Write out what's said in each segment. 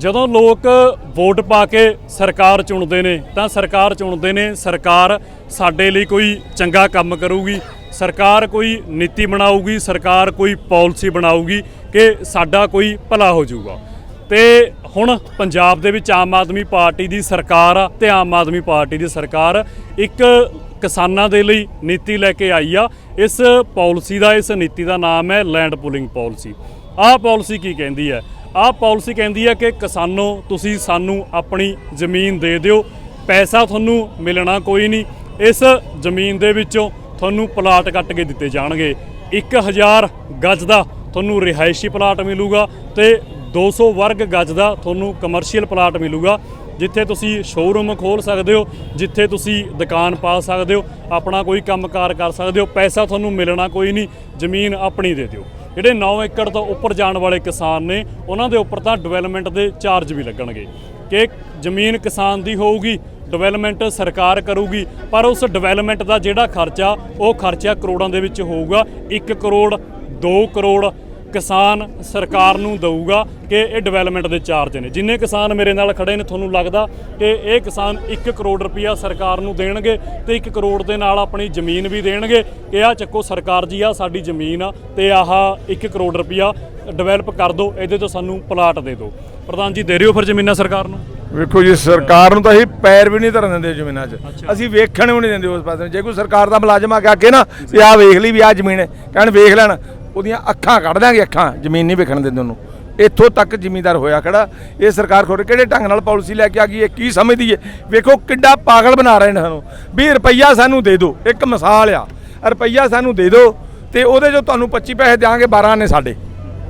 ਜਦੋਂ ਲੋਕ ਵੋਟ ਪਾ ਕੇ ਸਰਕਾਰ ਚੁਣਦੇ ਨੇ, ਤਾਂ ਸਰਕਾਰ ਚੁਣਦੇ ਨੇ, ਸਰਕਾਰ ਸਾਡੇ ਲਈ ਕੋਈ ਚੰਗਾ ਕੰਮ ਕਰੂਗੀ, ਸਰਕਾਰ ਕੋਈ ਨੀਤੀ ਬਣਾਊਗੀ, ਸਰਕਾਰ ਕੋਈ ਪਾਲਿਸੀ ਬਣਾਊਗੀ ਕਿ ਸਾਡਾ ਕੋਈ ਭਲਾ ਹੋ ਜਾਊਗਾ। ਤੇ ਹੁਣ ਪੰਜਾਬ ਦੇ ਵਿੱਚ ਆਮ ਆਦਮੀ ਪਾਰਟੀ ਦੀ ਸਰਕਾਰ ਆ ਤੇ ਆਮ ਆਦਮੀ ਪਾਰਟੀ ਦੀ ਸਰਕਾਰ ਇੱਕ ਕਿਸਾਨਾਂ ਦੇ ਲਈ ਨੀਤੀ ਲੈ ਕੇ ਆਈ ਆ। ਇਸ ਪਾਲਿਸੀ ਦਾ, ਇਸ ਨੀਤੀ ਦਾ ਨਾਮ ਹੈ ਲੈਂਡ ਪੂਲਿੰਗ ਪਾਲਿਸੀ। ਆਹ ਪਾਲਿਸੀ ਕੀ ਕਹਿੰਦੀ ਹੈ? ਆਹ ਪਾਲਿਸੀ ਕਹਿੰਦੀ ਹੈ ਕਿ ਕਿਸਾਨੋ, ਤੁਸੀਂ ਸਾਨੂੰ ਆਪਣੀ ਜ਼ਮੀਨ ਦੇ ਦਿਓ। ਪੈਸਾ ਤੁਹਾਨੂੰ ਮਿਲਣਾ ਕੋਈ ਨਹੀਂ। ਇਸ ਜ਼ਮੀਨ ਦੇ ਵਿੱਚੋਂ ਤੁਹਾਨੂੰ ਪਲਾਟ ਕੱਟ ਕੇ ਦਿੱਤੇ ਜਾਣਗੇ। 1000 ਗਜ ਦਾ ਤੁਹਾਨੂੰ ਰਿਹਾਇਸ਼ੀ ਪਲਾਟ ਮਿਲੂਗਾ ਤੇ 200 ਵਰਗ ਗਜ ਦਾ ਤੁਹਾਨੂੰ ਕਮਰਸ਼ੀਅਲ ਪਲਾਟ ਮਿਲੂਗਾ, ਜਿੱਥੇ ਤੁਸੀਂ ਸ਼ੋਰੂਮ ਖੋਲ ਸਕਦੇ ਹੋ, ਜਿੱਥੇ ਤੁਸੀਂ ਦੁਕਾਨ ਪਾ ਸਕਦੇ ਹੋ, ਆਪਣਾ ਕੋਈ ਕੰਮਕਾਰ ਕਰ ਸਕਦੇ ਹੋ, ਪੈਸਾ ਤੁਹਾਨੂੰ ਮਿਲਣਾ ਕੋਈ ਨਹੀਂ। ਜ਼ਮੀਨ ਆਪਣੀ ਦੇ ਦਿਓ। ਜਿਹੜੇ 9 ਏਕੜ ਤੋਂ ਉੱਪਰ ਜਾਣ ਵਾਲੇ ਕਿਸਾਨ ਨੇ, ਉਹਨਾਂ ਦੇ ਉੱਪਰ ਤਾਂ ਡਿਵੈਲਪਮੈਂਟ ਦੇ ਚਾਰਜ ਵੀ ਲੱਗਣਗੇ। ਕਿ ਜ਼ਮੀਨ ਕਿਸਾਨ ਦੀ ਹੋਊਗੀ ਡਿਵੈਲਪਮੈਂਟ ਸਰਕਾਰ ਕਰੂਗੀ, ਪਰ ਉਸ ਡਿਵੈਲਪਮੈਂਟ ਦਾ ਜਿਹੜਾ ਖਰਚਾ, ਉਹ ਖਰਚਾ ਕਰੋੜਾਂ ਦੇ ਵਿੱਚ ਹੋਊਗਾ। 1 ਕਰੋੜ 2 ਕਰੋੜ ਕਿਸਾਨ ਸਰਕਾਰ ਨੂੰ ਦਊਗਾ ਕਿ ਇਹ ਡਿਵੈਲਪਮੈਂਟ ਦੇ ਚਾਰਜ ਨੇ। ਜਿੰਨੇ ਕਿਸਾਨ ਮੇਰੇ ਨਾਲ ਖੜੇ ਨੇ ਤੁਹਾਨੂੰ ਲੱਗਦਾ ਕਿ ਇਹ ਕਿਸਾਨ 1 ਕਰੋੜ ਰੁਪਇਆ ਸਰਕਾਰ ਨੂੰ ਦੇਣਗੇ ਤੇ 1 ਕਰੋੜ ਦੇ ਨਾਲ ਆਪਣੀ ਜ਼ਮੀਨ ਵੀ ਦੇਣਗੇ। ਕਿ ਆਹ ਚੱਕੋ ਸਰਕਾਰ ਜੀ ਆ ਸਾਡੀ ਜ਼ਮੀਨ ਆ ਤੇ ਆਹ 1 ਕਰੋੜ ਰੁਪਇਆ ਡਿਵੈਲਪ ਕਰ ਦਿਓ ਇਹਦੇ ਤੋਂ ਸਾਨੂੰ ਪਲਾਟ ਦੇ ਦਿਓ ਪ੍ਰਧਾਨ ਜੀ ਦੇ ਰਹੇ ਹੋ ਫਿਰ ਜ਼ਮੀਨਾਂ ਸਰਕਾਰ ਨੂੰ? ਵੇਖੋ ਜੀ ਸਰਕਾਰ ਨੂੰ ਤਾਂ ਅਸੀਂ ਪੈਰ ਵੀ ਨਹੀਂ ਧਰਨ ਦਿੰਦੇ ਜ਼ਮੀਨਾਂ 'ਚ। ਅਸੀਂ ਵੇਖਣ ਵੀ ਨਹੀਂ ਦਿੰਦੇ ਉਸ ਪਾਸੇ। ਜੇ ਕੋਈ ਸਰਕਾਰ ਦਾ ਮੁਲਾਜ਼ਮ ਆ ਕੇ ਆਕੇ ਨਾ ਵੀ ਆਹ ਵੇਖ ਲਈ ਵੀ ਆਹ ਜ਼ਮੀਨ ਹੈ ਕਹਿਣ ਵੇਖ ਲੈਣ। ਉਹਦੀਆਂ ਅੱਖਾਂ ਕੱਢ ਦਾਂਗੇ ਅੱਖਾਂ, ਜ਼ਮੀਨ ਨਹੀਂ ਵੇਖਣ ਦਿੰਦੇ ਉਹਨੂੰ। ਇੱਥੋਂ ਤੱਕ ਜ਼ਿਮੀਂਦਾਰ ਹੋਇਆ ਖੜਾ, ਇਹ ਸਰਕਾਰ ਖੋਰ ਕਿਹੜੇ ਢੰਗ ਨਾਲ ਪਾਲਿਸੀ ਲੈ ਕੇ ਆ ਗਈ ਹੈ, ਕੀ ਸਮਝਦੀ ਹੈ? ਵੇਖੋ ਕਿੱਡਾ ਪਾਗਲ ਬਣਾ ਰਹੇ ਨੇ ਸਾਨੂੰ। ਵੀ ਰੁਪਈਆ ਸਾਨੂੰ ਦੇ ਦਿਓ ਇੱਕ ਮਿਸਾਲ ਆ, ਰੁਪਈਆ ਸਾਨੂੰ ਦੇ ਦਿਓ ਤੇ ਉਹਦੇ ਜੋ ਤੁਹਾਨੂੰ 25 ਪੈਸੇ ਦਿਆਂਗੇ 12 ਨੇ ਸਾਡੇ।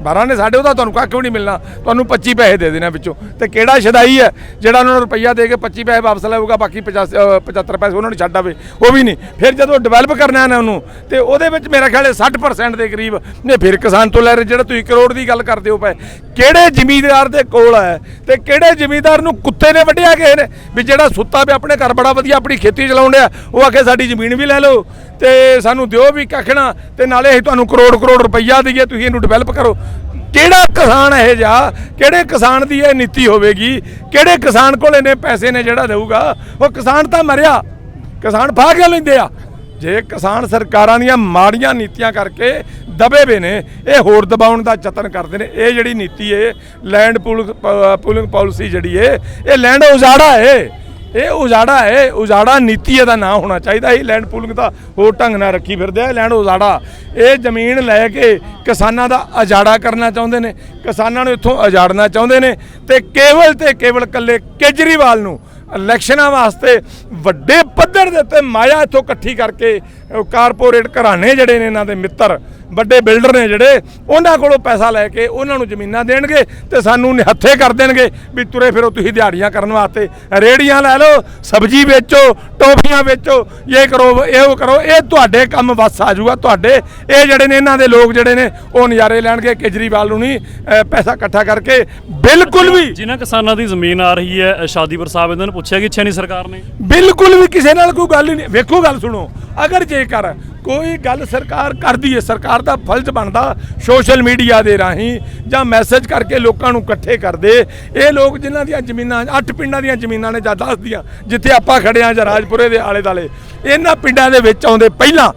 12 ਨੇ ਸਾਡੇ ਉਹਦਾ ਤੁਹਾਨੂੰ ਕੱਖ ਕਿਉਂ ਨਹੀਂ ਮਿਲਣਾ। ਤੁਹਾਨੂੰ 25 ਪੈਸੇ ਦੇ ਦੇਣਾ ਵਿੱਚੋਂ। ਤੇ ਕਿਹੜਾ ਸ਼ਦਾਈ ਹੈ? ਜਿਹੜਾ ਉਹਨਾਂ ਨੂੰ ਰੁਪਈਆ ਦੇ ਕੇ 25 ਪੈਸੇ ਵਾਪਸ ਲਊਗਾ ਬਾਕੀ 50 ਅ, 75 ਪੈਸੇ ਉਹਨਾਂ ਨੂੰ ਛੱਡ ਆਵੇ ਉਹ ਵੀ ਨਹੀਂ। ਫਿਰ ਜਦੋਂ ਡਿਵੈਲਪ ਕਰਨਾ ਹੈ ਨਾ ਉਹਨੂੰ ਤੇ ਉਹਦੇ ਵਿੱਚ ਮੇਰਾ ਖਿਆਲ ਹੈ 60% ਦੇ ਕਰੀਬ ਨੇ ਫਿਰ ਕਿਸਾਨ ਤੋਂ ਲੈ ਰਹੇ ਜਿਹੜਾ ਤੁਸੀਂ ਕਰੋੜ ਦੀ ਗੱਲ ਕਰਦੇ ਹੋ ਪਏ ਕਿਹੜੇ ਜ਼ਮੀਂਦਾਰ ਦੇ ਕੋਲ ਹੈ ਤੇ ਕਿਹੜੇ ਜ਼ਮੀਂਦਾਰ ਨੂੰ ਕੁੱਤੇ ਨੇ ਵੱਢਿਆ ਕਿਸੇ ਨੇ? ਵੀ ਜਿਹੜਾ ਸੁੱਤਾ ਵੀ ਆਪਣੇ ਘਰ ਬੜਾ ਵਧੀਆ ਆਪਣੀ ਖੇਤੀ ਚਲਾਉਣ ਡਿਆ ਉਹ ਆਖੇ ਸਾਡੀ ਜ਼ਮੀਨ ਵੀ ਲੈ ਲਓ। ਤੇ ਸਾਨੂੰ ਦਿਓ ਵੀ ਕੱਖਣਾ ਤੇ ਨਾਲੇ ਅਸੀਂ ਤੁਹਾਨੂੰ ਕਰੋੜ ਕਰੋੜ ਰੁਪਈਆ ਦਈਏ, ਤੁਸੀਂ ਇਹਨੂੰ ਡਿਵੈਲਪ ਕਰੋ। ਕਿਹੜਾ ਕਿਸਾਨ ਇਹ ਜਾ, ਕਿਹੜੇ ਕਿਸਾਨ ਦੀ ਇਹ ਨੀਤੀ ਹੋਵੇਗੀ, ਕਿਹੜੇ ਕਿਸਾਨ ਕੋਲ ਇਹਨੇ ਪੈਸੇ ਨੇ ਜਿਹੜਾ ਦੇਊਗਾ, ਉਹ ਕਿਸਾਨ ਤਾਂ ਮਰਿਆ, ਕਿਸਾਨ ਫਾਹ ਕੇ ਲੈਂਦੇ ਆ? ਜੇ ਕਿਸਾਨ ਸਰਕਾਰਾਂ ਦੀਆਂ ਮਾੜੀਆਂ ਨੀਤੀਆਂ ਕਰਕੇ ਦਬੇ ਵੇ ਨੇ, ਇਹ ਹੋਰ ਦਬਾਉਣ ਦਾ ਯਤਨ ਕਰਦੇ ਨੇ, ਇਹ ਜਿਹੜੀ ਨੀਤੀ ਏ ਲੈਂਡ ਪੂਲਿੰਗ ਪਾਲਿਸੀ ਜਿਹੜੀ ਏ, ਇਹ ਲੈਂਡ ਉਜਾੜਾ ਏ। ਇਹ ਉਜਾੜਾ ਹੈ ਉਜਾੜਾ ਨੀਤੀ ਇਹਦਾ ਨਾਂ ਹੋਣਾ ਚਾਹੀਦਾ ਇਹ ਲੈਂਡ ਪੂਲਿੰਗ ਦਾ ਹੋਰ ਢੰਗ ਨਾਲ ਰੱਖੀ ਫਿਰਦੇ ਆ। ਲੈਂਡ ਉਜਾੜਾ, ਇਹ ਜ਼ਮੀਨ ਲੈ ਕੇ ਕਿਸਾਨਾਂ ਦਾ ਉਜਾੜਾ ਕਰਨਾ ਚਾਹੁੰਦੇ ਨੇ। ਕਿਸਾਨਾਂ ਨੂੰ ਇੱਥੋਂ ਉਜਾੜਨਾ ਚਾਹੁੰਦੇ ਨੇ ਤੇ ਕੇਵਲ ਤੇ ਕੇਵਲ ਕੱਲੇ ਕੇਜਰੀਵਾਲ ਨੂੰ ਇਲੈਕਸ਼ਨਾਂ ਵਾਸਤੇ ਵੱਡੇ ਪੱਧਰ ਦੇ ਉੱਤੇ ਮਾਇਆ ਇੱਥੋਂ ਇਕੱਠੀ ਕਰਕੇ ਕਾਰਪੋਰੇਟ ਘਰਾਣੇ ਜਿਹੜੇ ਨੇ ਇਹਨਾਂ ਦੇ ਮਿੱਤਰ ਵੱਡੇ ਬਿਲਡਰ ਨੇ ਜਿਹੜੇ ਉਹਨਾਂ ਕੋਲੋਂ ਪੈਸਾ ਲੈ ਕੇ ਉਹਨਾਂ ਨੂੰ ਜ਼ਮੀਨਾਂ ਦੇਣਗੇ ਤੇ ਸਾਨੂੰ ਨਿਹੱਥੇ ਕਰ ਦੇਣਗੇ ਵੀ ਤੁਰੇ ਫਿਰੋ ਤੁਸੀਂ ਦਿਹਾੜੀਆਂ ਕਰਨ ਵਾਸਤੇ। ਰੇੜੀਆਂ ਲੈ ਲਓ ਸਬਜ਼ੀ ਵੇਚੋ ਟੋਫੀਆਂ ਵੇਚੋ ਇਹ ਕਰੋ ਇਹ ਕਰੋ ਇਹ ਤੁਹਾਡੇ ਕੰਮ ਵੱਸ ਆ ਜਾਊਗਾ ਤੁਹਾਡੇ। ਇਹ ਜਿਹੜੇ ਨੇ ਇਹਨਾਂ ਦੇ ਲੋਕ ਜਿਹੜੇ ਨੇ ਉਹ ਨਜ਼ਾਰੇ ਲੈਣਗੇ ਕੇਜਰੀਵਾਲ ਨੂੰ ਨਹੀਂ ਪੈਸਾ ਇਕੱਠਾ ਕਰਕੇ। ਬਿਲਕੁਲ ਵੀ ਜਿਨ੍ਹਾਂ ਕਿਸਾਨਾਂ ਦੀ ਜ਼ਮੀਨ ਆ ਰਹੀ ਹੈ ਸ਼ਾਦੀਪੁਰ ਸਾਹਿਬ ਇਹਨਾਂ ਨੂੰ ਪੁੱਛਿਆ ਕਿ ਇੱਛਾ ਨਹੀਂ ਸਰਕਾਰ ਨੇ? ਬਿਲਕੁਲ ਵੀ ਕਿਸੇ ਨਾਲ ਕੋਈ ਗੱਲ ਹੀ ਨਹੀਂ। ਵੇਖੋ ਗੱਲ ਸੁਣੋ ਅਗਰ ਜੇਕਰ ਕੋਈ ਗੱਲ ਸਰਕਾਰ ਕਰਦੀ ਹੈ, ਸਰਕਾਰ ਦਾ ਫਰਜ਼ ਬਣਦਾ ਸੋਸ਼ਲ ਮੀਡੀਆ ਦੇ ਰਾਹੀਂ ਜਾਂ ਮੈਸੇਜ ਕਰਕੇ ਲੋਕਾਂ ਨੂੰ ਇਕੱਠੇ ਕਰਦੇ, ਇਹ ਲੋਕ ਜਿਨ੍ਹਾਂ ਦੀਆਂ ਜ਼ਮੀਨਾਂ, ਅੱਠ ਪਿੰਡਾਂ ਦੀਆਂ ਜ਼ਮੀਨਾਂ ਨੇ ਜਾਂ ਦਸ ਦੀਆਂ, ਜਿੱਥੇ ਆਪਾਂ ਖੜੇ ਆ ਜਾਂ ਰਾਜਪੁਰੇ ਦੇ ਆਲੇ ਦਾਲੇ ਇਹਨਾਂ ਪਿੰਡਾਂ ਦੇ ਵਿੱਚ ਆਉਂਦੇ ਪਹਿਲਾਂ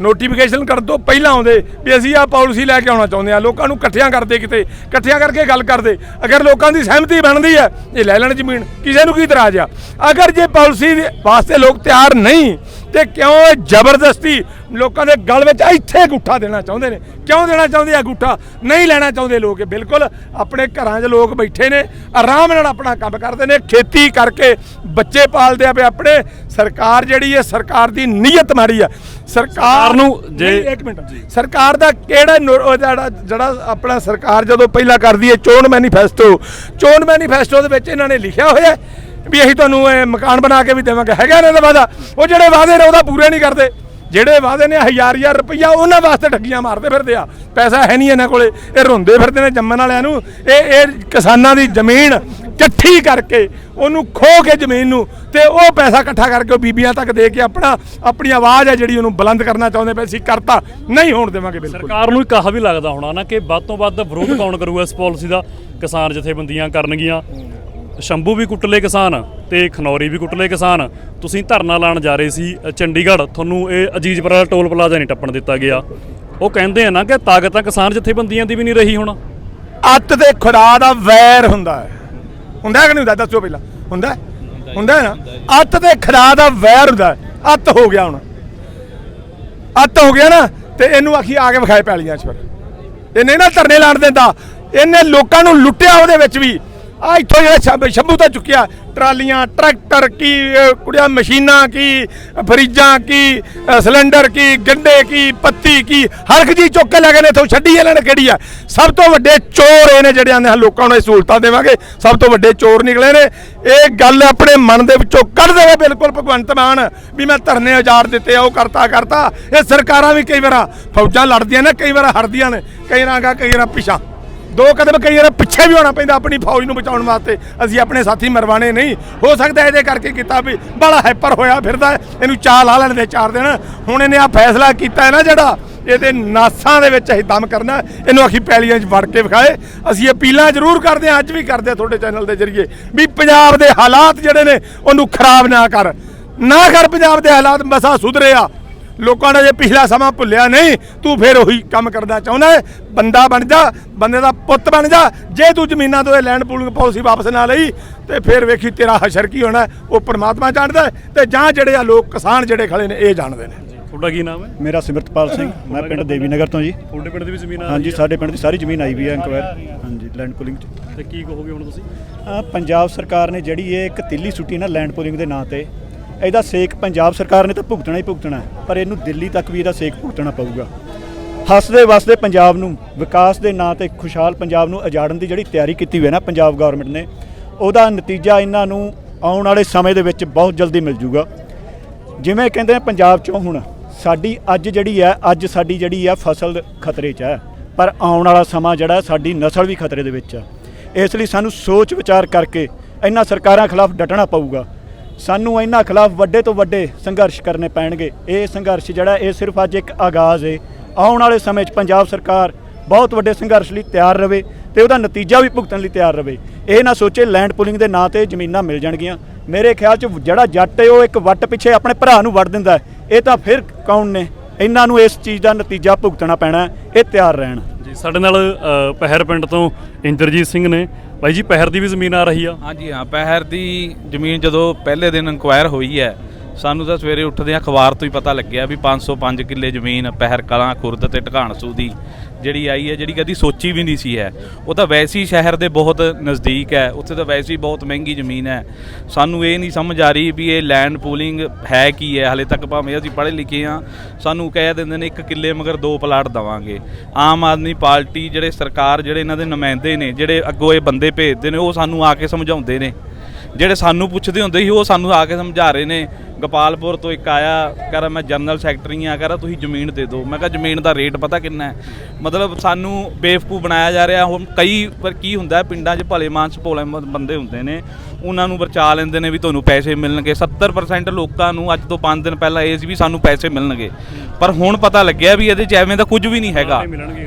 ਨੋਟੀਫਿਕੇਸ਼ਨ ਕਰਨ ਤੋਂ ਪਹਿਲਾਂ ਆਉਂਦੇ ਵੀ ਅਸੀਂ ਆਹ ਪਾਲਿਸੀ ਲੈ ਕੇ ਆਉਣਾ ਚਾਹੁੰਦੇ ਆ ਲੋਕਾਂ ਨੂੰ ਇਕੱਠਿਆਂ ਕਰਦੇ ਕਿਤੇ, ਇਕੱਠਿਆਂ ਕਰਕੇ ਗੱਲ ਕਰਦੇ। ਅਗਰ ਲੋਕਾਂ ਦੀ ਸਹਿਮਤੀ ਬਣਦੀ ਹੈ, ਇਹ ਲੈ ਲੈਣ ਜ਼ਮੀਨ, ਕਿਸੇ ਨੂੰ ਕੀ ਇਤਰਾਜ਼ ਆ? ਅਗਰ ਜੇ ਪਾਲਿਸੀ ਦੇ ਵਾਸਤੇ ਲੋਕ ਤਿਆਰ ਨਹੀਂ ਤੇ ਕਿਉਂ ਇਹ ਜ਼ਬਰਦਸਤੀ ਲੋਕਾਂ ਦੇ ਗਲ ਵਿੱਚ ਇੱਥੇ ਗੁੱਠਾ ਦੇਣਾ ਚਾਹੁੰਦੇ ਨੇ? ਕਿਉਂ ਦੇਣਾ ਚਾਹੁੰਦੇ ਆ ਗੁੱਠਾ ਨਹੀਂ ਲੈਣਾ ਚਾਹੁੰਦੇ ਲੋਕ ਬਿਲਕੁਲ ਆਪਣੇ ਘਰਾਂ 'ਚ ਲੋਕ ਬੈਠੇ ਨੇ ਆਰਾਮ ਨਾਲ ਆਪਣਾ ਕੰਮ ਕਰਦੇ ਨੇ ਖੇਤੀ ਕਰਕੇ ਬੱਚੇ ਪਾਲਦੇ ਆ ਵੀ ਆਪਣੇ ਸਰਕਾਰ ਜਿਹੜੀ ਹੈ ਸਰਕਾਰ ਦੀ ਨੀਅਤ ਮਾੜੀ ਆ। ਸਰਕਾਰ ਨੂੰ ਜੇ- ਇੱਕ ਮਿੰਟ। ਸਰਕਾਰ ਦਾ ਕਿਹੜਾ ਜਿਹੜਾ ਜਿਹੜਾ ਆਪਣਾ ਸਰਕਾਰ ਜਦੋਂ ਪਹਿਲਾਂ ਕਰਦੀ ਹੈ ਚੋਣ ਮੈਨੀਫੈਸਟੋ ਚੋਣ ਮੈਨੀਫੈਸਟੋ ਦੇ ਵਿੱਚ ਇਹਨਾਂ ਨੇ ਲਿਖਿਆ ਹੋਇਆ ਵੀ ਅਸੀਂ ਤੁਹਾਨੂੰ ਇਹ ਮਕਾਨ ਬਣਾ ਕੇ ਵੀ ਦੇਵਾਂਗੇ। ਹੈਗਾ ਇਹਨਾਂ ਦਾ ਵਾਦਾ ਉਹ ਜਿਹੜੇ ਵਾਅਦੇ ਨੇ, ਉਹਦਾ ਪੂਰੇ ਨਹੀਂ ਕਰਦੇ। ਜਿਹੜੇ ਵਾਅਦੇ ਨੇ, ਹਜ਼ਾਰ ਹਜ਼ਾਰ ਰੁਪਈਆ ਉਹਨਾਂ ਵਾਸਤੇ ਠੱਗੀਆਂ ਮਾਰਦੇ ਫਿਰਦੇ ਆ। ਪੈਸਾ ਹੈ ਨਹੀਂ ਇਹਨਾਂ ਕੋਲੇ। ਇਹ ਰੋਂਦੇ ਫਿਰਦੇ ਨੇ ਜੰਮਣ ਵਾਲਿਆਂ ਨੂੰ। ਇਹ ਇਹ ਕਿਸਾਨਾਂ ਦੀ ਜ਼ਮੀਨ ਇਕੱਠੀ ਕਰਕੇ ਉਹਨੂੰ ਖੋ ਕੇ ਜ਼ਮੀਨ ਨੂੰ ਤੇ ਉਹ ਪੈਸਾ ਇਕੱਠਾ ਕਰਕੇ ਉਹ ਬੀਬੀਆਂ ਤੱਕ ਦੇ ਕੇ ਆਪਣਾ, ਆਪਣੀ ਆਵਾਜ਼ ਹੈ ਜਿਹੜੀ ਉਹਨੂੰ ਬੁਲੰਦ ਕਰਨਾ ਚਾਹੁੰਦੇ ਪਏ ਸੀ, ਕਰਤਾ। ਨਹੀਂ ਹੋਣ ਦੇਵਾਂਗੇ ਬਿਲਕੁਲ। ਸਰਕਾਰ ਨੂੰ ਕਹਾ ਵੀ ਲੱਗਦਾ ਹੋਣਾ ਨਾ ਕਿ ਵੱਧ ਤੋਂ ਵੱਧ ਵਿਰੋਧ ਕੌਣ ਕਰੂਗਾ ਇਸ ਪਾਲਿਸੀ ਦਾ? ਕਿਸਾਨ ਜਥੇਬੰਦੀਆਂ ਕਰਨਗੀਆਂ। ਸ਼ੰਭੂ ਵੀ ਕੁੱਟਲੇ ਕਿਸਾਨ ਤੇ ਖਨੌਰੀ ਵੀ ਕੁੱਟਲੇ ਕਿਸਾਨ। ਤੁਸੀਂ ਧਰਨਾ ਲਾਣ ਜਾ ਰਹੇ ਸੀ ਚੰਡੀਗੜ੍ਹ। ਤੁਹਾਨੂੰ ਇਹ ਅਜੀਜ਼ਪੁਰਾ ਦਾ ਟੋਲ ਪਲਾਜ਼ਾ ਨਹੀਂ ਟੱਪਣ ਦਿੱਤਾ ਗਿਆ। ਉਹ ਕਹਿੰਦੇ ਆ ਨਾ ਕਿ ਤਾਕਤਾਂ ਕਿਸਾਨ ਜਥੇਬੰਦੀਆਂ ਦੀ ਵੀ ਨਹੀਂ ਰਹੀ ਹੁਣ। ਅੱਤ ਤੇ ਖੁਦਾ ਦਾ ਵੈਰ ਹੁੰਦਾ ਹੈ। ਹੁੰਦਾ ਹੈ ਕਿ ਨਹੀਂ ਹੁੰਦਾ? ਦੱਸੋ ਪਹਿਲਾਂ। ਹੁੰਦਾ ਹੁੰਦਾ ਨਾ? ਅੱਤ ਤੇ ਖੁਦਾ ਦਾ ਵੈਰ ਹੁੰਦਾ ਅੱਤ ਹੋ ਗਿਆ ਹੁਣ। ਅੱਤ ਹੋ ਗਿਆ ਨਾ, ਤੇ ਇਹਨੂੰ ਆਖੀ ਆ ਕੇ ਵਿਖਾਏ ਪੈਲੀਆਂ 'ਚ ਫਿਰ। ਇਹ ਨਹੀਂ ਨਾ ਧਰਨੇ ਲਾਣ ਦਿੰਦਾ। ਇਹਨੇ ਲੋਕਾਂ ਨੂੰ ਲੁੱਟਿਆ ਉਹਦੇ ਵਿੱਚ ਵੀ। ਆ ਇੱਥੋਂ ਜਿਹੜਾ ਸ਼ੰਭ- ਸ਼ੰਭੂ ਤਾਂ ਚੁੱਕਿਆ, ਟਰਾਲੀਆਂ, ਟਰੈਕਟਰ ਕੀ ਕੁੜੀਆਂ ਮਸ਼ੀਨਾਂ ਕੀ, ਫਰਿੱਜਾਂ ਕੀ ਸਿਲੰਡਰ ਕੀ, ਗੰਡੇ ਕੀ, ਪੱਤੀ ਕੀ, ਹਰ ਇੱਕ ਚੀਜ਼ ਚੁੱਕ ਕੇ ਲੈ ਗਏ ਨੇ, ਇੱਥੋਂ ਛੱਡੀ ਇਹਨਾਂ ਨੇ ਕਿਹੜੀ ਆ? ਸਭ ਤੋਂ ਵੱਡੇ ਚੋਰ ਇਹ ਨੇ ਜਿਹੜੇ ਆਂਦੇ ਲੋਕਾਂ ਨੂੰ ਇਹ ਸਹੂਲਤਾਂ ਦੇਵਾਂਗੇ, ਸਭ ਤੋਂ ਵੱਡੇ ਚੋਰ ਨਿਕਲੇ ਨੇ। ਇਹ ਗੱਲ ਆਪਣੇ ਮਨ ਦੇ ਵਿੱਚੋਂ ਕੱਢ ਦੇਵੇ ਬਿਲਕੁਲ ਭਗਵੰਤ ਮਾਨ, ਵੀ ਮੈਂ ਧਰਨੇ ਉਜਾੜ ਦਿੱਤੇ ਆ, ਉਹ ਕਰਤਾ ਕਰਤਾ। ਇਹ ਸਰਕਾਰਾਂ ਵੀ ਕਈ ਵਾਰ ਫੌਜਾਂ ਲੜਦੀਆਂ ਨੇ, ਕਈ ਵਾਰ ਹਰਦੀਆਂ ਨੇ, ਕਈ ਰਾਂਗਾ ਕਈ ਵਾਰ ਪਿਛਾਂ। ਦੋ ਕਦਮ ਕਈ ਵਾਰ ਪਿੱਛੇ ਵੀ ਹੋਣਾ ਪੈਂਦਾ ਆਪਣੀ ਫੌਜ ਨੂੰ ਬਚਾਉਣ ਵਾਸਤੇ। ਅਸੀਂ ਆਪਣੇ ਸਾਥੀ ਮਰਵਾਣੇ ਨਹੀਂ। ਹੋ ਸਕਦਾ ਇਹਦੇ ਕਰਕੇ ਕੀਤਾ ਵੀ ਬੜਾ ਹਾਈਪਰ ਹੋਇਆ ਫਿਰਦਾ, ਇਹਨੂੰ ਚਾਲ ਲਾ ਲੈਣ ਦੇ ਚਾਰ ਦਿਨ। ਹੁਣ ਇਹਨੇ ਆ ਫੈਸਲਾ ਕੀਤਾ ਹੈ ਨਾ ਜਿਹੜਾ, ਇਹਦੇ ਨਾਸਾਂ ਦੇ ਵਿੱਚ ਅਸੀਂ ਦਮ ਕਰਨਾ ਇਹਨੂੰ ਆਖੀ ਪੈਲੀਆਂ 'ਚ ਵੜ ਕੇ ਵਿਖਾਏ। ਅਸੀਂ ਅਪੀਲਾਂ ਜ਼ਰੂਰ ਕਰਦੇ ਹਾਂ, ਅੱਜ ਵੀ ਕਰਦੇ ਹਾਂ ਤੁਹਾਡੇ ਚੈਨਲ ਦੇ ਜ਼ਰੀਏ, ਵੀ ਪੰਜਾਬ ਦੇ ਹਾਲਾਤ ਜਿਹੜੇ ਨੇ, ਉਹਨੂੰ ਖਰਾਬ ਨਾ ਕਰ। ਨਾ ਕਰ ਪੰਜਾਬ ਦੇ ਹਾਲਾਤ, ਮਸਾ ਸੁਧਰੇ ਆ। ਲੋਕਾਂ ਨੇ ਜੇ ਪਿਛਲਾ ਸਮਾਂ ਭੁੱਲਿਆ ਨਹੀਂ ਤੂੰ ਫੇਰ ਉਹੀ ਕੰਮ ਕਰਨਾ ਚਾਹੁੰਦਾ ਹੈ। ਬੰਦਾ ਬਣ ਜਾ ਬੰਦੇ ਦਾ ਪੁੱਤ ਬਣ ਜਾ। ਜੇ ਤੂੰ ਜ਼ਮੀਨਾਂ ਤੋਂ ਇਹ ਲੈਂਡ ਪੂਲਿੰਗ ਪਾਲਿਸੀ ਵਾਪਸ ਨਾ ਲਈ ਤੇ ਫੇਰ ਵੇਖੀ ਤੇਰਾ ਹਸ਼ਰ ਕੀ ਹੋਣਾ ਉਹ ਪ੍ਰਮਾਤਮਾ ਜਾਣਦਾ ਹੈ ਤੇ ਜਾਂ ਜਿਹੜੇ ਆ ਲੋਕ ਕਿਸਾਨ ਜਿਹੜੇ ਖੜੇ ਨੇ ਇਹ ਜਾਣਦੇ ਨੇ। ਤੁਹਾਡਾ ਕੀ ਨਾਮ ਹੈ? ਮੇਰਾ ਸਿਮਰਤਪਾਲ ਸਿੰਘ ਮੈਂ ਪਿੰਡ ਦੇਵੀ ਨਗਰ ਤੋਂ ਜੀ। ਤੁਹਾਡੇ ਪਿੰਡ ਦੀ ਵੀ ਜ਼ਮੀਨ ਆ। ਹਾਂਜੀ? ਸਾਡੇ ਪਿੰਡ ਦੀ ਸਾਰੀ ਜ਼ਮੀਨ ਆਈ ਵੀ ਹੈ ਇਨਕੁਆਇਰ ਹਾਂਜੀ ਲੈਂਡ ਪੁਲਿੰਗ ਚ। ਤੇ ਕੀ ਕਹੋਗੇ ਹੁਣ ਤੁਸੀਂ? ਪੰਜਾਬ ਸਰਕਾਰ ਨੇ ਜਿਹੜੀ ਇਹ ਇੱਕ ਤਿੱਲੀ ਸੁੱਟੀ ਨਾ ਲੈਂਡ ਪੁਲਿੰਗ ਦੇ ਨਾਂ ਤੇ ਇਹਦਾ ਸੇਕ ਪੰਜਾਬ ਸਰਕਾਰ ਨੇ ਤਾਂ ਭੁਗਤਣਾ ਹੀ ਭੁਗਤਣਾ ਪਰ ਇਹਨੂੰ ਦਿੱਲੀ ਤੱਕ ਵੀ ਇਹਦਾ ਸੇਕ ਭੁਗਤਣਾ ਪਊਗਾ। ਹੱਸਦੇ ਵਸਦੇ ਪੰਜਾਬ ਨੂੰ, ਵਿਕਾਸ ਦੇ ਨਾਂ ਤੇ ਖੁਸ਼ਹਾਲ ਪੰਜਾਬ ਨੂੰ ਉਜਾੜਨ ਦੀ ਜਿਹੜੀ ਤਿਆਰੀ ਕੀਤੀ ਹੋਈ ਹੈ ਨਾ ਪੰਜਾਬ ਗਵਰਨਮੈਂਟ ਨੇ, ਉਹਦਾ ਨਤੀਜਾ ਇਹਨਾਂ ਨੂੰ ਆਉਣ ਵਾਲੇ ਸਮੇਂ ਦੇ ਵਿੱਚ ਬਹੁਤ ਜਲਦੀ ਮਿਲ ਜੂਗਾ। ਜਿਵੇਂ ਕਹਿੰਦੇ ਪੰਜਾਬ ਚੋਂ ਹੁਣ, ਸਾਡੀ ਅੱਜ ਜਿਹੜੀ ਹੈ, ਅੱਜ ਸਾਡੀ ਜਿਹੜੀ ਹੈ ਫਸਲ ਖਤਰੇ 'ਚ ਹੈ, ਪਰ ਆਉਣ ਵਾਲਾ ਸਮਾਂ ਜਿਹੜਾ ਸਾਡੀ ਨਸਲ ਵੀ ਖਤਰੇ ਦੇ ਵਿੱਚ ਹੈ। ਇਸ ਲਈ ਸਾਨੂੰ ਸੋਚ ਵਿਚਾਰ ਕਰਕੇ ਇਹਨਾਂ ਸਰਕਾਰਾਂ ਖਿਲਾਫ ਡਟਣਾ ਪਊਗਾ। ਸਾਨੂੰ ਇਹਨਾਂ ਖਿਲਾਫ ਵੱਡੇ ਤੋਂ ਵੱਡੇ ਸੰਘਰਸ਼ ਕਰਨੇ ਪੈਣਗੇ। ਇਹ ਸੰਘਰਸ਼ ਜਿਹੜਾ, ਇਹ ਸਿਰਫ ਅੱਜ ਇੱਕ ਆਗਾਜ਼ ਹੈ ਆਉਣ ਵਾਲੇ ਸਮੇਂ 'ਚ ਪੰਜਾਬ ਸਰਕਾਰ ਬਹੁਤ ਵੱਡੇ ਸੰਘਰਸ਼ ਲਈ ਤਿਆਰ ਰਵੇ ਤੇ ਉਹਦਾ ਨਤੀਜਾ ਵੀ ਭੁਗਤਣ ਲਈ ਤਿਆਰ ਰਵੇ। ਇਹ ਨਾ ਸੋਚੇ ਲੈਂਡ ਪੁਲਿੰਗ ਦੇ ਨਾਂ ਤੇ ਜ਼ਮੀਨਾਂ ਮਿਲ ਜਾਣਗੀਆਂ। ਮੇਰੇ ਖਿਆਲ 'ਚ ਜਿਹੜਾ ਜੱਟ ਹੈ ਉਹ ਇੱਕ ਵੱਟ ਪਿੱਛੇ ਆਪਣੇ ਭਰਾ ਨੂੰ ਵੱਢ ਦਿੰਦਾ ਇਹ ਤਾਂ ਫਿਰ ਕੌਣ ਨੇ? ਇਹਨਾਂ ਨੂੰ ਇਸ ਚੀਜ਼ ਦਾ ਨਤੀਜਾ ਭੁਗਤਣਾ ਪੈਣਾ, ਇਹ ਤਿਆਰ ਰਹਿਣ। ਸਾਡੇ ਨਾਲ ਅ, ਪਹਿਰ ਪਿੰਡ ਤੋਂ ਇੰਦਰਜੀਤ ਸਿੰਘ ਨੇ। ਬਾਈ ਜੀ ਪਹਿਰ ਦੀ ਵੀ ਜ਼ਮੀਨ ਆ ਰਹੀ ਆ? ਹਾਂਜੀ ਹਾਂ ਪਹਿਰ ਦੀ ਜ਼ਮੀਨ ਜਦੋਂ ਪਹਿਲੇ ਦਿਨ ਇਨਕੁਆਇਰ ਹੋਈ ਹੈ ਸਾਨੂੰ ਤਾਂ ਸਵੇਰੇ ਉੱਠਦੇ ਅਖਬਾਰ ਤੋਂ ਹੀ ਪਤਾ ਲੱਗਿਆ ਵੀ 505 ਕਿੱਲੇ ਜ਼ਮੀਨ ਪਹਿਰ ਕਲਾਂ ਖੁਰਦ ਤੇ ਢਕਾਣਸੂ ਦੀ। ਜਿਹੜੀ ਆਈ ਹੈ, ਜਿਹੜੀ ਕਦੀ ਸੋਚੀ ਵੀ ਨਹੀਂ ਸੀ ਹੈ। ਉਹ ਤਾਂ ਵੈਸੇ ਹੀ ਸ਼ਹਿਰ ਦੇ ਬਹੁਤ ਨਜ਼ਦੀਕ ਹੈ, ਉੱਥੇ ਤਾਂ ਵੈਸੇ ਹੀ ਬਹੁਤ ਮਹਿੰਗੀ ਜ਼ਮੀਨ ਹੈ। ਸਾਨੂੰ ਇਹ ਨਹੀਂ ਸਮਝ ਆ ਰਹੀ ਵੀ ਇਹ ਲੈਂਡ ਪੂਲਿੰਗ ਹੈ ਕੀ ਹੈ, ਹਲੇ ਤੱਕ ਭਾਵੇਂ ਅਸੀਂ ਪੜ੍ਹੇ ਲਿਖੇ ਆ ਸਾਨੂੰ ਕਹਿ ਦਿੰਦੇ ਨੇ ਇੱਕ ਕਿੱਲੇ ਮਗਰ ਦੋ ਪਲਾਟ ਦਵਾਂਗੇ। ਆਮ ਆਦਮੀ ਪਾਰਟੀ ਜਿਹੜੇ ਸਰਕਾਰ, ਜਿਹੜੇ ਇਹਨਾਂ ਦੇ ਨੁਮਾਇੰਦੇ ਨੇ, ਜਿਹੜੇ ਅੱਗੋਂ ਇਹ ਬੰਦੇ ਭੇਜਦੇ ਨੇ, ਉਹ ਸਾਨੂੰ ਆ ਕੇ ਸਮਝਾਉਂਦੇ ਨੇ। ਜਿਹੜੇ ਸਾਨੂੰ ਪੁੱਛਦੇ ਹੁੰਦੇ ਸੀ, ਉਹ ਸਾਨੂੰ ਆ ਕੇ ਸਮਝਾ ਰਹੇ ਨੇ। ਗੋਪਾਲਪੁਰ ਤੋਂ ਇੱਕ ਆਇਆ, ਕਹਿੰਦਾ ਮੈਂ ਜਨਰਲ ਸੈਕਟਰੀ ਆ ਕਹਿੰਦਾ ਤੁਸੀਂ ਜ਼ਮੀਨ ਦੇ ਦਿਓ। ਮੈਂ ਕਿਹਾ ਜ਼ਮੀਨ ਦਾ ਰੇਟ ਪਤਾ ਕਿੰਨਾ ਹੈ? ਮਤਲਬ ਸਾਨੂੰ ਬੇਵਕੂਫ ਬਣਾਇਆ ਜਾ ਰਿਹਾ, ਹੁਣ ਕਈ ਪਰ ਕੀ ਹੁੰਦਾ ਪਿੰਡਾਂ 'ਚ ਭਲੇ ਮਾਨਸ, ਭੋਲੇ ਬੰਦੇ ਹੁੰਦੇ ਨੇ। ਉਹਨਾਂ ਨੂੰ ਵਰਚਾ ਲੈਂਦੇ ਨੇ ਵੀ ਤੁਹਾਨੂੰ ਪੈਸੇ ਮਿਲਣਗੇ। 70% ਲੋਕਾਂ ਨੂੰ ਅੱਜ ਤੋਂ 5 ਦਿਨ ਪਹਿਲਾਂ ਇਹ ਸੀ ਵੀ ਸਾਨੂੰ ਪੈਸੇ ਮਿਲਣਗੇ। ਪਰ ਹੁਣ ਪਤਾ ਲੱਗਿਆ ਵੀ ਇਹਦੇ 'ਚ ਐਵੇਂ ਦਾ ਕੁਝ ਵੀ ਨਹੀਂ ਹੈਗਾ।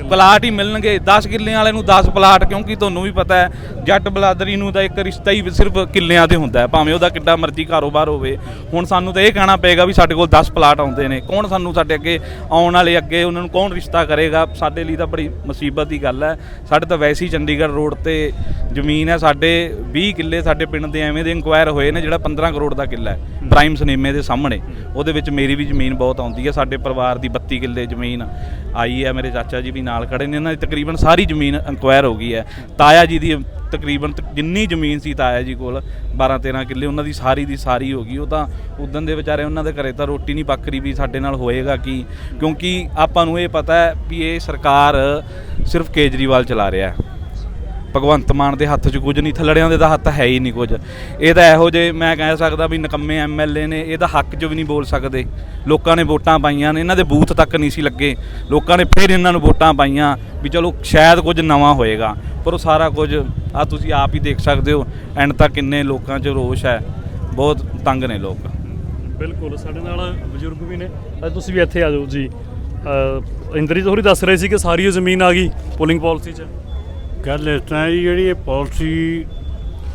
ਪਲਾਟ ਹੀ ਮਿਲਣਗੇ। 10 ਕਿੱਲਿਆਂ ਵਾਲੇ ਨੂੰ 10 ਪਲਾਟ ਕਿਉਂਕਿ ਤੁਹਾਨੂੰ ਵੀ ਪਤਾ ਹੈ ਜੱਟ ਬਲਾਦਰੀ ਨੂੰ ਤਾਂ ਇੱਕ ਰਿਸ਼ਤਾ ਹੀ ਸਿਰਫ ਕਿੱਲਿਆਂ ਤੇ ਹੁੰਦਾ ਹੈ। ਭਾਵੇਂ ਉਹਦਾ ਕਿੱਡਾ ਮਰਜ਼ੀ ਕਾਰੋਬਾਰ ਹੋਵੇ। ਹੁਣ ਸਾਨੂੰ ਤਾਂ ਇਹ ਕਹਿਣਾ ਪਏਗਾ ਵੀ ਸਾਡੇ ਕੋਲ 10 ਪਲਾਟ ਆਉਂਦੇ ਨੇ। ਕੌਣ ਸਾਨੂੰ ਸਾਡੇ ਅੱਗੇ ਆਉਣ ਵਾਲੇ ਅੱਗੇ ਉਹਨਾਂ ਨੂੰ ਕੌਣ ਰਿਸ਼ਤਾ ਕਰੇਗਾ? ਸਾਡੇ ਲਈ ਤਾਂ ਬੜੀ ਮੁਸੀਬਤ ਦੀ ਗੱਲ ਹੈ। ਸਾਡੇ ਤਾਂ ਵੈਸੇ ਹੀ ਚੰਡੀਗੜ੍ਹ ਰੋਡ ਤੇ ਜ਼ਮੀਨ ਹੈ। ਸਾਡੇ 20 ਕਿੱਲੇ ਸਾਡੇ ਪਿੰਡ ਦੇ ਐਵੇਂ ਦੇ ਇਨਕੁਆਇਰ ਹੋਏ ਨੇ ਜਿਹੜਾ 15 ਕਰੋੜ ਦਾ ਕਿੱਲਾ ਹੈ। ਪ੍ਰਾਈਮ ਸਿਨੇਮੇ ਦੇ ਸਾਹਮਣੇ। ਉਹਦੇ ਵਿੱਚ ਮੇਰੀ ਵੀ ਜ਼ਮੀਨ ਬਹੁਤ ਆਉਂਦੀ ਹੈ। ਸਾਡੇ ਪਰਿਵਾਰ ਦੀ 32 ਕਿੱਲੇ ਜ਼ਮੀਨ ਆਈ ਹੈ। ਮੇਰੇ ਚਾਚਾ ਜੀ ਵੀ ਨਾਲ ਖੜੇ ਨੇ। ਇਹਨਾਂ ਦੀ ਤਕਰੀਬਨ ਸਾਰੀ ਜ਼ਮੀਨ ਇਨਕੁਆਇਰ ਹੋ ਗਈ ਹੈ। ਤਾਇਆ ਜੀ ਦੀ ਤਕਰੀਬਨ ਤਕ- ਜਿੰਨੀ ਜ਼ਮੀਨ ਸੀ ਤਾਇਆ ਜੀ ਕੋਲ 12 13 ਕਿੱਲੇ ਉਹਨਾਂ ਦੀ ਸਾਰੀ ਦੀ ਸਾਰੀ ਹੋ ਗਈ। ਉਹ ਤਾਂ ਉਦੋਂ ਦੇ ਵਿਚਾਰੇ ਉਹਨਾਂ ਦੇ ਘਰੇ ਤਾਂ ਰੋਟੀ ਨਹੀਂ ਪੱਕ ਰਹੀ ਵੀ ਸਾਡੇ ਨਾਲ ਹੋਏਗਾ ਕੀ? ਕਿਉਂਕਿ ਆਪਾਂ ਨੂੰ ਇਹ ਪਤਾ ਹੈ ਵੀ ਇਹ ਸਰਕਾਰ ਸਿਰਫ ਕੇਜਰੀਵਾਲ ਚਲਾ ਰਿਹਾ ਹੈ। ਭਗਵੰਤ ਮਾਨ ਦੇ ਹੱਥ 'ਚ ਕੁਝ ਨਹੀਂ ਥੱਲੜਿਆਂ ਦੇ ਤਾਂ ਹੱਥ ਹੈ ਹੀ ਨਹੀਂ ਕੁਝ। ਇਹ ਤਾਂ ਇਹੋ ਜੇ ਮੈਂ ਕਹਿ ਸਕਦਾ ਵੀ ਨਕੰਮੇ ਐਮਐਲਏ ਨੇ ਇਹਦਾ ਹੱਕ 'ਚ ਵੀ ਨਹੀਂ ਬੋਲ ਸਕਦੇ। ਲੋਕਾਂ ਨੇ ਵੋਟਾਂ ਪਾਈਆਂ ਨੇ ਇਹਨਾਂ ਦੇ ਬੂਥ ਤੱਕ ਨਹੀਂ ਸੀ ਲੱਗੇ। ਲੋਕਾਂ ਨੇ ਫਿਰ ਇਹਨਾਂ ਨੂੰ ਵੋਟਾਂ ਪਾਈਆਂ ਵੀ ਚਲੋ ਸ਼ਾਇਦ ਕੁਝ ਨਵਾਂ ਹੋਏਗਾ। ਪਰ ਉਹ ਸਾਰਾ ਕੁਝ ਆ ਤੁਸੀਂ ਆਪ ਹੀ ਦੇਖ ਸਕਦੇ ਹੋ ਐਂਡ ਤੱਕ ਕਿੰਨੇ ਲੋਕਾਂ 'ਚ ਰੋਸ਼ ਹੈ। ਬਹੁਤ ਤੰਗ ਨੇ ਲੋਕ। ਬਿਲਕੁਲ ਸਾਡੇ ਨਾਲ ਬਜ਼ੁਰਗ ਵੀ ਨੇ। ਅੱਜ ਤੁਸੀਂ ਵੀ ਇੱਥੇ ਆ ਜਾਓ ਜੀ। ਅ, ਇੰਦਰਜੀਤ ਹੋਰੀ ਦੱਸ ਰਹੇ ਸੀ ਕਿ ਸਾਰੀ ਜ਼ਮੀਨ ਆ ਗਈ ਪੋਲਿੰਗ ਪਾਲਿਸੀ 'ਚ। ਗੱਲ ਇਸ ਤਰ੍ਹਾਂ ਜੀ ਜਿਹੜੀ ਇਹ ਪਾਲਿਸੀ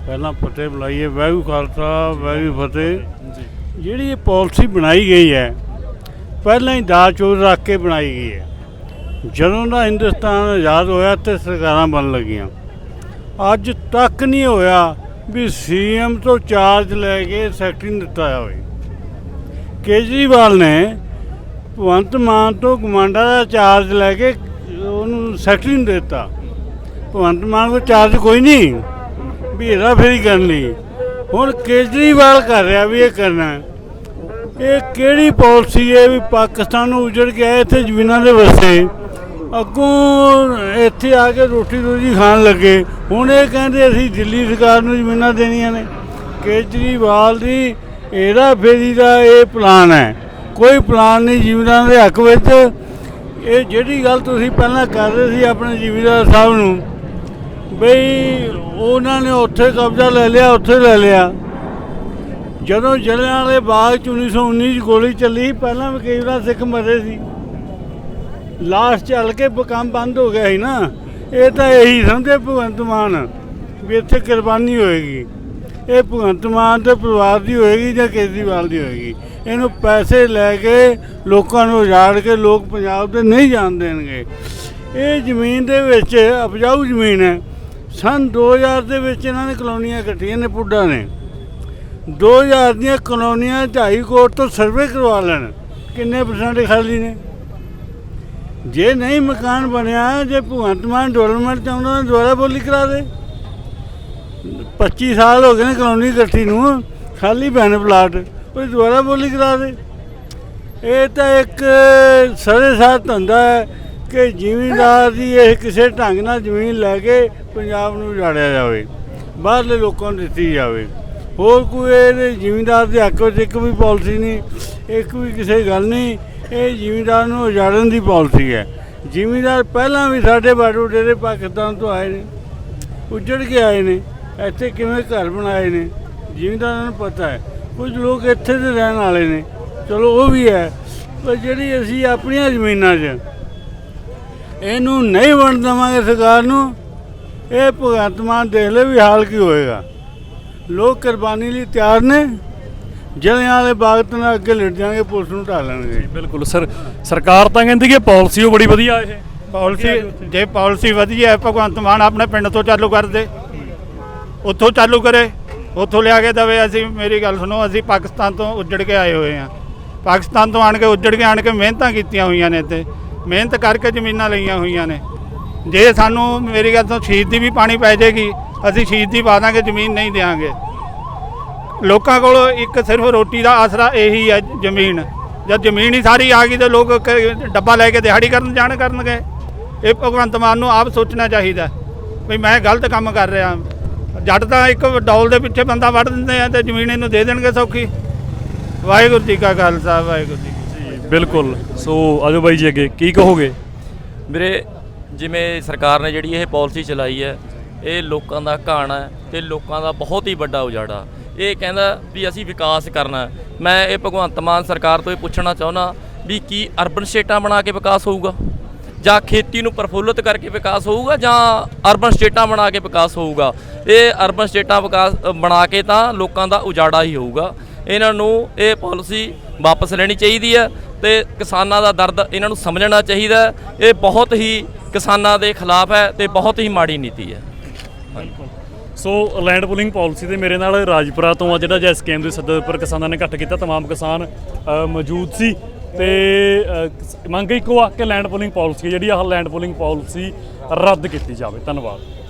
ਪਹਿਲਾਂ ਫਤਿਹ ਬੁਲਾਈ ਹੈ ਵਾਹਿਗੁਰੂ ਖਾਲਸਾ ਵਾਹਿਗੁਰੂ ਫਤਿਹ। ਜੀ। ਜਿਹੜੀ ਇਹ ਪਾਲਿਸੀ ਬਣਾਈ ਗਈ ਹੈ ਪਹਿਲਾਂ ਹੀ ਦਾਜ ਚੋਰ ਰੱਖ ਕੇ ਬਣਾਈ ਗਈ ਹੈ। ਜਦੋਂ ਦਾ ਹਿੰਦੁਸਤਾਨ ਆਜ਼ਾਦ ਹੋਇਆ ਤੇ ਸਰਕਾਰਾਂ ਬਣ ਲੱਗੀਆਂ। ਅੱਜ ਤੱਕ ਨਹੀਂ ਹੋਇਆ ਵੀ ਸੀਐਮ ਤੋਂ ਚਾਰਜ ਲੈ ਕੇ ਸੈਕਟਰੀ ਨੂੰ ਦਿੱਤਾ ਹੋਵੇ ਕੇਜਰੀਵਾਲ ਨੇ ਭਗਵੰਤ ਮਾਨ ਤੋਂ ਕਮਾਂਡਰ ਦਾ ਚਾਰਜ ਲੈ ਕੇ ਉਹਨੂੰ ਸੈਕਟਰੀ ਨੂੰ ਦੇ ਦਿੱਤਾ। ਭਗਵੰਤ ਮਾਨ ਕੋਲ ਚਾਰਜ ਕੋਈ ਨਹੀਂ। ਵੀ ਇਹਦਾ ਫੇਰੀ ਕਰਨ ਲਈ। ਹੁਣ ਕੇਜਰੀਵਾਲ ਕਰ ਰਿਹਾ ਵੀ ਇਹ ਕਰਨਾ। ਇਹ ਕਿਹੜੀ ਪਾਲਿਸੀ ਹੈ ਵੀ ਪਾਕਿਸਤਾਨ ਨੂੰ ਉਜੜ ਕੇ ਆਏ ਇੱਥੇ ਜ਼ਮੀਨਾਂ ਦੇ ਵਸੇ ਅੱਗੋਂ ਇੱਥੇ ਆ ਕੇ ਰੋਟੀ ਰੋਜੀ ਖਾਣ ਲੱਗੇ। ਹੁਣ ਇਹ ਕਹਿੰਦੇ ਅਸੀਂ ਦਿੱਲੀ ਸਰਕਾਰ ਨੂੰ ਜ਼ਮੀਨਾਂ ਦੇਣੀਆਂ ਨੇ। ਕੇਜਰੀਵਾਲ ਦੀ ਇਹਦਾ ਫੇਰੀ ਦਾ ਇਹ ਪਲਾਨ ਹੈ। ਕੋਈ ਪਲਾਨ ਨਹੀਂ ਜ਼ਮੀਨਾਂ ਦੇ ਹੱਕ ਵਿੱਚ। ਇਹ ਜਿਹੜੀ ਗੱਲ ਤੁਸੀਂ ਪਹਿਲਾਂ ਕਰ ਰਹੇ ਸੀ ਆਪਣੇ ਜ਼ਿਮੀਦਾਰ ਸਾਹਿਬ ਨੂੰ ਬਈ ਉਹਨਾਂ ਨੇ ਉੱਥੇ ਕਬਜ਼ਾ ਲੈ ਲਿਆ, ਉੱਥੇ ਲੈ ਲਿਆ। ਜਦੋਂ ਜਲਿਆਂ ਵਾਲੇ ਬਾਗ ਚ 1919 ਚ ਗੋਲੀ ਚੱਲੀ, ਪਹਿਲਾਂ ਵੀ ਕਈ ਵਾਰ ਸਿੱਖ ਮਰੇ ਸੀ। ਲਾਸ਼ ਚੱਲ ਕੇ ਕੰਮ ਬੰਦ ਹੋ ਗਿਆ ਸੀ ਨਾ। ਇਹ ਤਾਂ ਇਹੀ ਸਮਝੇ ਭਗਵੰਤ ਮਾਨ, ਵੀ ਇੱਥੇ ਕੁਰਬਾਨੀ ਹੋਏਗੀ। ਇਹ ਭਗਵੰਤ ਮਾਨ ਦੇ ਪਰਿਵਾਰ ਦੀ ਹੋਏਗੀ ਜਾਂ ਕੇਜਰੀਵਾਲ ਦੀ ਹੋਏਗੀ। ਇਹਨੂੰ ਪੈਸੇ ਲੈ ਕੇ ਲੋਕਾਂ ਨੂੰ ਉਜਾੜ ਕੇ ਲੋਕ ਪੰਜਾਬ ਦੇ ਨਹੀਂ ਜਾਣ ਦੇਣਗੇ। ਇਹ ਜ਼ਮੀਨ ਦੇ ਵਿੱਚ ਉਪਜਾਊ ਜ਼ਮੀਨ ਹੈ। ਸਨ 2000 ਦੇ ਵਿੱਚ ਇਹਨਾਂ ਨੇ ਕਲੋਨੀਆਂ ਕੱਟੀਆਂ ਨੇ, ਪੁੱਡਾ ਨੇ। 2000 ਦੀਆਂ ਕਲੋਨੀਆਂ ਢਾਈ ਕੋਟ ਤੋਂ ਸਰਵੇ ਕਰਵਾ ਲੈਣ, ਕਿੰਨੇ ਪਰਸੈਂਟ ਖਾਲੀ ਨੇ? ਜੇ ਨਹੀਂ ਮਕਾਨ ਬਣਿਆ, ਜੇ ਭਗਵੰਤ ਮਾਨ ਡਿਵੈਲਪਮੈਂਟ ਚਾਹੁੰਦਾ ਤਾਂ ਦੁਬਾਰਾ ਬੋਲੀ ਕਰਾ ਦੇ। 25 ਸਾਲ ਹੋ ਗਏ ਨੇ ਕਲੋਨੀ ਇਕੱਠੀ ਨੂੰ, ਖਾਲੀ ਬੈਨ ਪਲਾਟ ਉਹ ਦੁਬਾਰਾ ਬੋਲੀ ਕਰਾ ਦੇ। ਇਹ ਤਾਂ ਇੱਕ ਸਰੇ ਸਾਹ ਧੰਦਾ ਹੈ। ਕਿ ਜ਼ਿਮੀਂਦਾਰ ਦੀ ਇਹ ਕਿਸੇ ਢੰਗ ਨਾਲ ਜ਼ਮੀਨ ਲੈ ਕੇ ਪੰਜਾਬ ਨੂੰ ਉਜਾੜਿਆ ਜਾਵੇ, ਬਾਹਰਲੇ ਲੋਕਾਂ ਨੂੰ ਦਿੱਤੀ ਜਾਵੇ। ਹੋਰ ਕੋਈ ਇਹਦੇ ਜ਼ਿਮੀਂਦਾਰ ਦੇ ਹੱਕ ਵਿੱਚ ਇੱਕ ਵੀ ਪਾਲਿਸੀ ਨਹੀਂ, ਇੱਕ ਵੀ ਕਿਸੇ ਗੱਲ ਨਹੀਂ, ਇਹ ਜ਼ਿਮੀਂਦਾਰ ਨੂੰ ਉਜਾੜਨ ਦੀ ਪਾਲਿਸੀ ਹੈ। ਜ਼ਿਮੀਂਦਾਰ ਪਹਿਲਾਂ ਵੀ ਸਾਡੇ ਬਾਡੂ ਡੇਰੇ ਪਾਕਿਸਤਾਨ ਤੋਂ ਆਏ ਨੇ, ਉੱਜੜ ਕੇ ਆਏ ਨੇ, ਇੱਥੇ ਕਿਵੇਂ ਘਰ ਬਣਾਏ ਨੇ, ਜ਼ਿਮੀਂਦਾਰਾਂ ਨੂੰ ਪਤਾ ਹੈ। ਕੁਝ ਲੋਕ ਇੱਥੇ ਦੇ ਰਹਿਣ ਵਾਲੇ ਨੇ, ਚਲੋ ਉਹ ਵੀ ਹੈ, ਪਰ ਜਿਹੜੀ ਅਸੀਂ ਆਪਣੀਆਂ ਜ਼ਮੀਨਾਂ 'ਚ ਇਹਨੂੰ ਨਹੀਂ ਵੰਡ ਦੇਵਾਂਗੇ ਸਰਕਾਰ ਨੂੰ। ਇਹ ਭਗਵੰਤ ਮਾਨ ਦੇਖ ਲੈ ਵੀ ਹਾਲ ਕੀ ਹੋਏਗਾ। ਲੋਕ ਕੁਰਬਾਨੀ ਲਈ ਤਿਆਰ ਨੇ। ਜਲਿਆਂ ਵਾਲੇ ਬਾਗ ਤੋਂ ਨਾ ਅੱਗੇ ਲੜ ਜਾਣਗੇ ਪੁਲਿਸ ਨੂੰ ਢਾ ਲੈਣਗੇ। ਬਿਲਕੁਲ। ਸਰ ਸਰਕਾਰ ਤਾਂ ਕਹਿੰਦੀ ਕਿ ਪਾਲਿਸੀ ਉਹ ਬੜੀ ਵਧੀਆ ਇਹ। ਪਾਲਿਸੀ ਜੇ ਪਾਲਿਸੀ ਵਧੀਆ ਹੈ ਭਗਵੰਤ ਮਾਨ ਆਪਣੇ ਪਿੰਡ ਤੋਂ ਚਾਲੂ ਕਰ ਦੇ। ਉੱਥੋਂ ਚਾਲੂ ਕਰੇ। ਉੱਥੋਂ ਲਿਆ ਕੇ ਦਵੇ। ਅਸੀਂ ਮੇਰੀ ਗੱਲ ਸੁਣੋ ਅਸੀਂ ਪਾਕਿਸਤਾਨ ਤੋਂ ਉੱਜੜ ਕੇ ਆਏ ਹੋਏ ਹਾਂ। ਪਾਕਿਸਤਾਨ ਤੋਂ ਆਣ ਕੇ ਉੱਜੜ ਕੇ ਆਣ ਕੇ ਮਿਹਨਤਾਂ ਕੀਤੀਆਂ ਹੋਈਆਂ ਨੇ ਇੱਥੇ। ਮਿਹਨਤ ਕਰਕੇ ਜ਼ਮੀਨਾਂ ਲਈਆਂ ਹੋਈਆਂ ਨੇ। ਜੇ ਸਾਨੂੰ ਮੇਰੀ ਗੱਲ ਤੋਂ ਸ਼ਹੀਦ ਦੀ ਵੀ ਪਾਣੀ ਪੈ ਜਾਏਗੀ, ਅਸੀਂ ਸ਼ਹੀਦ ਦੀ ਪਾ ਦਾਂਗੇ, ਜ਼ਮੀਨ ਨਹੀਂ ਦੇਵਾਂਗੇ ਲੋਕਾਂ ਕੋਲ ਇੱਕ ਸਿਰਫ ਰੋਟੀ ਦਾ ਆਸਰਾ ਇਹੀ ਹੈ, ਜ਼ਮੀਨ। ਜਦ ਜ਼ਮੀਨ ਹੀ ਸਾਰੀ ਆ ਗਈ, ਤੇ ਲੋਕ ਡੱਬਾ ਲੈ ਕੇ ਦਿਹਾੜੀ ਕਰਨ, ਜਾਣ ਕਰਨਗੇ। ਇਹ ਭਗਵੰਤ ਮਾਨ ਨੂੰ ਆਪ ਸੋਚਣਾ ਚਾਹੀਦਾ ਵੀ ਮੈਂ ਗਲਤ ਕੰਮ ਕਰ ਰਿਹਾ ਜੱਟ ਤਾਂ ਇੱਕ ਡੌਲ ਦੇ ਪਿੱਛੇ ਬੰਦਾ ਵੱਢ ਦਿੰਦੇ ਆ ਤੇ ਜ਼ਮੀਨ ਇਹਨੂੰ ਦੇ ਦੇਣਗੇ ਸੌਖੀ। ਵਾਹਿਗੁਰੂ ਜੀ ਕਾ ਖਾਲਸਾ, ਵਾਹਿਗੁਰੂ ਜੀ ਬਿਲਕੁਲ। ਸੋ ਆਜੋ ਬਾਈ ਜੀ ਅੱਗੇ, ਕੀ ਕਹੋਗੇ? ਵੀਰੇ, ਜਿਵੇਂ ਸਰਕਾਰ ਨੇ ਜਿਹੜੀ ਇਹ ਪਾਲਿਸੀ ਚਲਾਈ ਹੈ, ਇਹ ਲੋਕਾਂ ਦਾ ਘਾਣਾ ਹੈ ਤੇ ਲੋਕਾਂ ਦਾ ਬਹੁਤ ਹੀ ਵੱਡਾ ਉਜਾੜਾ। ਇਹ ਕਹਿੰਦਾ ਵੀ ਅਸੀਂ ਵਿਕਾਸ ਕਰਨਾ ਮੈਂ ਇਹ ਭਗਵੰਤ ਮਾਨ ਸਰਕਾਰ ਤੋਂ ਇਹ ਪੁੱਛਣਾ ਚਾਹੁੰਦਾ ਵੀ ਕੀ ਅਰਬਨ ਸਟੇਟਾਂ ਬਣਾ ਕੇ ਵਿਕਾਸ ਹੋਊਗਾ? ਜਾਂ ਖੇਤੀ ਨੂੰ ਪ੍ਰਫੁੱਲਤ ਕਰਕੇ ਵਿਕਾਸ ਹੋਊਗਾ ਜਾਂ ਅਰਬਨ ਸਟੇਟਾਂ ਬਣਾ ਕੇ ਵਿਕਾਸ ਹੋਊਗਾ? ਇਹ ਅਰਬਨ ਸਟੇਟਾਂ ਵਿਕਾਸ ਬਣਾ ਕੇ ਤਾਂ ਲੋਕਾਂ ਦਾ ਉਜਾੜਾ ਹੀ ਹੋਊਗਾ। ਇਹਨਾਂ ਨੂੰ ਇਹ ਪਾਲਿਸੀ ਵਾਪਸ ਲੈਣੀ ਚਾਹੀਦੀ ਹੈ ਤੇ ਕਿਸਾਨਾਂ ਦਾ ਦਰਦ ਇਹਨਾਂ ਨੂੰ ਸਮਝਣਾ ਚਾਹੀਦਾ ਹੈ। ਇਹ ਬਹੁਤ ਹੀ ਕਿਸਾਨਾਂ ਦੇ ਖਿਲਾਫ ਹੈ ਤੇ ਬਹੁਤ ਹੀ ਮਾੜੀ ਨੀਤੀ ਹੈ ਸੋ ਲੈਂਡ ਪੂਲਿੰਗ ਪਾਲਿਸੀ ਦੇ ਮੇਰੇ ਨਾਲ ਰਾਜਪੁਰਾ ਤੋਂ ਆ ਜਿਹੜਾ ਜੈ ਸਕੀਮ ਦੇ ਸੱਦੇ ਉੱਪਰ ਕਿਸਾਨਾਂ ਨੇ ਇਕੱਠ ਕੀਤਾ तमाम ਕਿਸਾਨ ਅ, ਮੌਜੂਦ ਸੀ ਤੇ ਅ, ਕਿਸ- ਮੰਗ ਇੱਕੋ ਆ ਕਿ ਲੈਂਡ ਪੂਲਿੰਗ ਪਾਲਿਸੀ ਜਿਹੜੀ ਆਹ ਲੈਂਡ ਪੂਲਿੰਗ ਪਾਲਿਸੀ ਰੱਦ ਕੀਤੀ ਜਾਵੇ ਧੰਨਵਾਦ